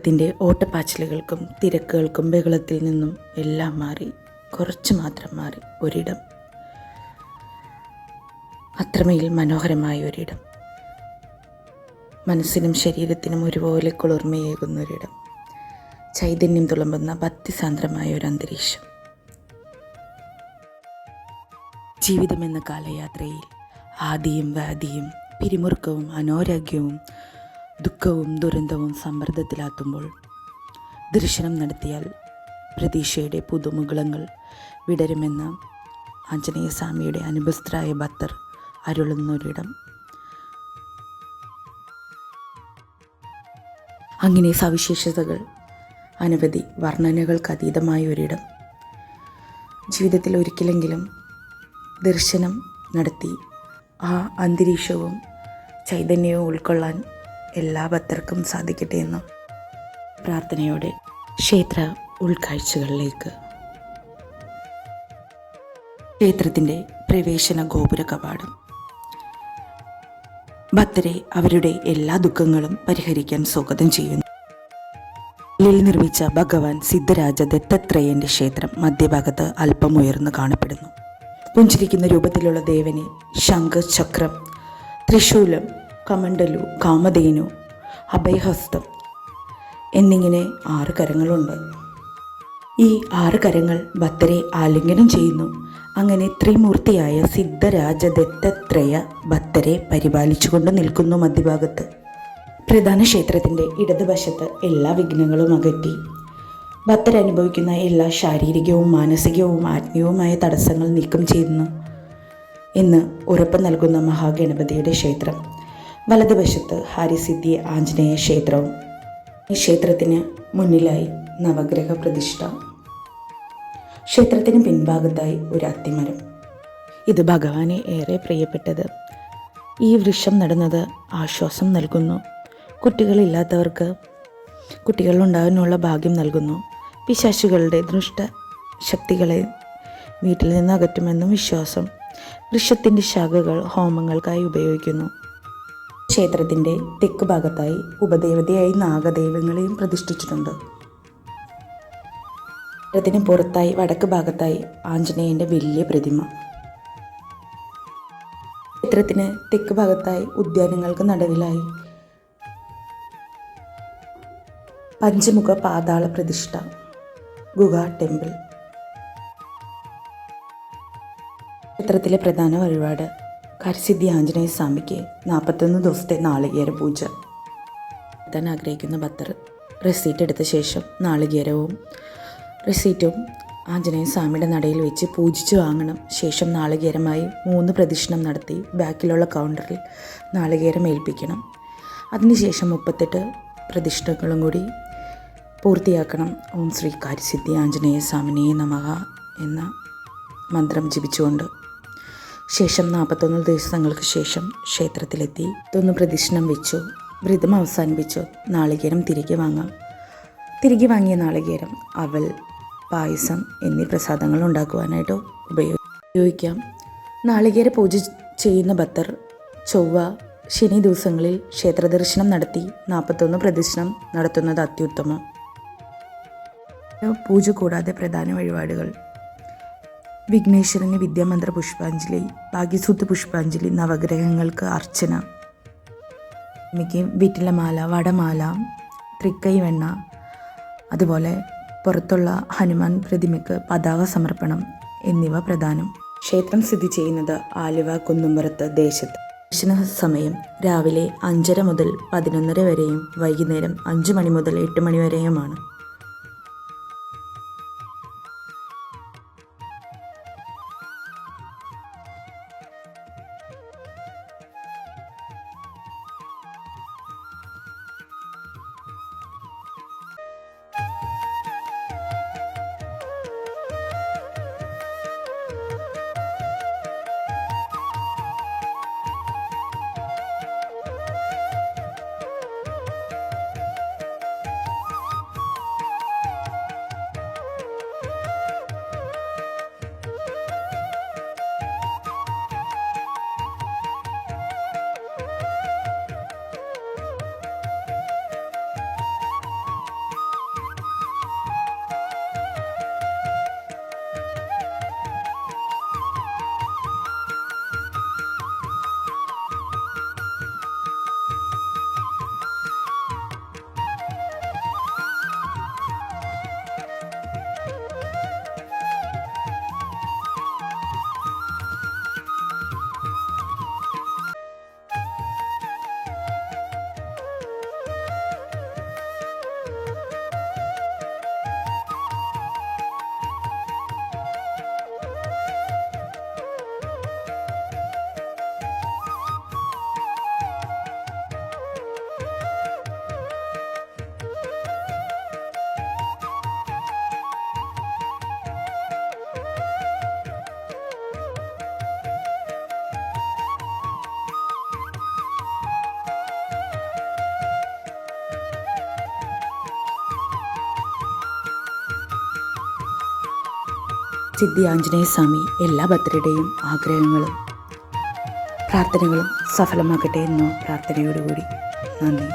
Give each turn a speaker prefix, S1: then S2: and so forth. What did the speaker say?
S1: ത്തിന്റെ ഓട്ടപ്പാച്ചിലുകൾക്കും തിരക്കുകൾക്കും ബഹളത്തിൽ നിന്നും എല്ലാം മാറി. കുറച്ച് മാത്രം മാറി ഒരിടം. അത്രമേൽ മനോഹരമായ ഒരിടം. മനസ്സിനും ശരീരത്തിനും ഒരുപോലെ കുളിർമയേകുന്ന ഒരിടം ചൈതന്യം തുളുമ്പുന്ന ഭക്തിസാന്ദ്രമായ ഒരു അന്തരീക്ഷം. ജീവിതമെന്ന കാലയാത്രയിൽ ആദിയും വ്യാധിയും പിരിമുറുക്കവും അനാരോഗ്യവും ദുഃഖവും ദുരന്തവും സമ്മർദ്ദത്തിലാത്തുമ്പോൾ ദർശനം നടത്തിയാൽ പ്രതീക്ഷയുടെ പുതുമുകളങ്ങൾ വിടരുമെന്ന് ആഞ്ജനേയസ്വാമിയുടെ അനുഭസ്ഥരായ ഭക്തർ അരുളുന്നൊരിടം. അങ്ങനെ സവിശേഷതകൾ അനവധി വർണനകൾക്ക് അതീതമായ ഒരിടം ജീവിതത്തിൽ ഒരിക്കലെങ്കിലും ദർശനം നടത്തി ആ അന്തരീക്ഷവും ചൈതന്യവും ഉൾക്കൊള്ളാൻ എല്ലാ ഭക്തർക്കും സാധിക്കട്ടെ എന്നും പ്രാർത്ഥനയോടെ ക്ഷേത്ര ഉൾക്കാഴ്ചകളിലേക്ക്. ക്ഷേത്രത്തിന്റെ പ്രവേശന ഗോപുര കവാടം. ഭക്തരെ അവരുടെ എല്ലാ ദുഃഖങ്ങളും പരിഹരിക്കാൻ സ്വാഗതം ചെയ്യുന്നു. ലിൽ നിർമ്മിച്ച ഭഗവാൻ സിദ്ധരാജ ദത്തത്രേയന്റെ ക്ഷേത്രം മധ്യഭാഗത്ത് അല്പം ഉയർന്നു കാണപ്പെടുന്നു. പുഞ്ചിരിക്കുന്ന രൂപത്തിലുള്ള ദേവനെ ശംഖ് ചക്രം ത്രിശൂലം കമണ്ടലു കാമധേനു അഭയഹസ്തം എന്നിങ്ങനെ ആറ് കരങ്ങളുണ്ട്. ഈ ആറ് കരങ്ങൾ ഭക്തരെ ആലിംഗനം ചെയ്യുന്നു. അങ്ങനെ ത്രിമൂർത്തിയായ സിദ്ധരാജ ദത്തത്രയ ഭക്തരെ പരിപാലിച്ചുകൊണ്ട് നിൽക്കുന്നു മധ്യഭാഗത്ത്. പ്രധാന ക്ഷേത്രത്തിന്റെ ഇടതുവശത്ത് എല്ലാ വിഘ്നങ്ങളും അകറ്റി. ഭക്തരനുഭവിക്കുന്ന എല്ലാ ശാരീരികവും മാനസികവും ആത്മീയവുമായ തടസ്സങ്ങൾ നീക്കം ചെയ്യുന്നു എന്ന് ഉറപ്പ് നൽകുന്ന മഹാഗണപതിയുടെ ക്ഷേത്രം. വലതുവശത്ത് ഹരിസിദ്ധി ആഞ്ജനേയ ക്ഷേത്രവും ഈ ക്ഷേത്രത്തിന് മുന്നിലായി നവഗ്രഹ പ്രതിഷ്ഠ. ക്ഷേത്രത്തിന് പിൻഭാഗത്തായി ഒരു അത്തിമരം. ഇത് ഭഗവാനെ ഏറെ പ്രിയപ്പെട്ടത്. ഈ വൃക്ഷം നടുന്നത് ആശ്വാസം നൽകുന്നു. കുട്ടികളില്ലാത്തവർക്ക് കുട്ടികളുണ്ടാകാനുള്ള ഭാഗ്യം നൽകുന്നു. പിശാശുകളുടെ ദുഷ്ട ശക്തികളെ വീട്ടിൽ നിന്ന് അകറ്റുമെന്നും വിശ്വാസം. വൃക്ഷത്തിന്റെ ശാഖകൾ ഹോമങ്ങൾക്കായി ഉപയോഗിക്കുന്നു. ക്ഷേത്രത്തിന്റെ തെക്ക് ഭാഗത്തായി ഉപദേവതയായി നാഗദൈവങ്ങളെയും പ്രതിഷ്ഠിച്ചിട്ടുണ്ട്. ക്ഷേത്രത്തിന് പുറത്തായി വടക്ക് ഭാഗത്തായി ആഞ്ജനേയന്റെ വലിയ പ്രതിമ. ക്ഷേത്രത്തിന് തെക്ക് ഭാഗത്തായി ഉദ്യാനങ്ങൾക്ക് നടുവിലായി പഞ്ചമുഖ പാതാള പ്രതിഷ്ഠ ഗുഹ ടെമ്പിൾ. ക്ഷേത്രത്തിലെ പ്രധാന വഴിപാട് കരസിദ്ധി ആഞ്ജനേയ സ്വാമിക്ക് നാൽപ്പത്തൊന്ന് ദിവസത്തെ നാളികേര പൂജ. എത്താൻ ആഗ്രഹിക്കുന്ന ഭക്തർ റെസീറ്റ് എടുത്ത ശേഷം നാളികേരവും റെസീറ്റും ആഞ്ജനേയ സ്വാമിയുടെ നടയിൽ വെച്ച് പൂജിച്ച് വാങ്ങണം. ശേഷം നാളികേരമായി മൂന്ന് പ്രദക്ഷിണം നടത്തി ബാക്കിലുള്ള കൗണ്ടറിൽ നാളികേരം ഏൽപ്പിക്കണം. അതിനുശേഷം മുപ്പത്തെട്ട് പ്രദക്ഷിണങ്ങളും കൂടി പൂർത്തിയാക്കണം. ഓം ശ്രീ കാര്യസിദ്ധി ആഞ്ജനേയ സ്വാമിനേ നമഹ എന്ന മന്ത്രം ജപിച്ചുകൊണ്ട് ശേഷം നാൽപ്പത്തൊന്ന് ദിവസങ്ങൾക്ക് ശേഷം ക്ഷേത്രത്തിലെത്തി. തൊന്ന് പ്രദക്ഷിണം വെച്ചു. വ്രതം അവസാനിപ്പിച്ചു. നാളികേരം തിരികെ വാങ്ങാം. തിരികെ വാങ്ങിയ നാളികേരം അവൽ പായസം എന്നീ പ്രസാദങ്ങൾ ഉണ്ടാക്കുവാനായിട്ട് ഉപയോഗി ഉപയോഗിക്കാം. നാളികേര പൂജ ചെയ്യുന്ന ഭക്തർ ചൊവ്വ ശനി ദിവസങ്ങളിൽ ക്ഷേത്രദർശനം നടത്തി നാൽപ്പത്തൊന്ന് പ്രദക്ഷിണം നടത്തുന്നത് അത്യുത്തമം. പൂജ കൂടാതെ പ്രധാന വഴിപാടുകൾ. വിഘ്നേശ്വരന് വിദ്യാമന്ത്ര പുഷ്പാഞ്ജലി ഭാഗ്യസൂത്ത് പുഷ്പാഞ്ജലി നവഗ്രഹങ്ങൾക്ക് അർച്ചന. എനിക്ക് വീട്ടിലമാല വടമാല തൃക്കൈ വെണ്ണ അതുപോലെ പുറത്തുള്ള ഹനുമാൻ പ്രതിമയ്ക്ക് പതാക സമർപ്പണം എന്നിവ പ്രധാനം. ക്ഷേത്രം സ്ഥിതി ചെയ്യുന്നത് ആലുവ കുന്നുംപുറത്ത് ദേശത്ത്. ദർശന സമയം രാവിലെ അഞ്ചര മുതൽ പതിനൊന്നര വരെയും വൈകുന്നേരം അഞ്ച് മണി മുതൽ എട്ട് മണി വരെയുമാണ്. സിദ്ധി ആഞ്ജനേയ സ്വാമി എല്ലാ ഭക്തരുടെയും ആഗ്രഹങ്ങളും പ്രാർത്ഥനകളും സഫലമാക്കട്ടെ എന്ന പ്രാർത്ഥനയോടുകൂടി നന്ദി.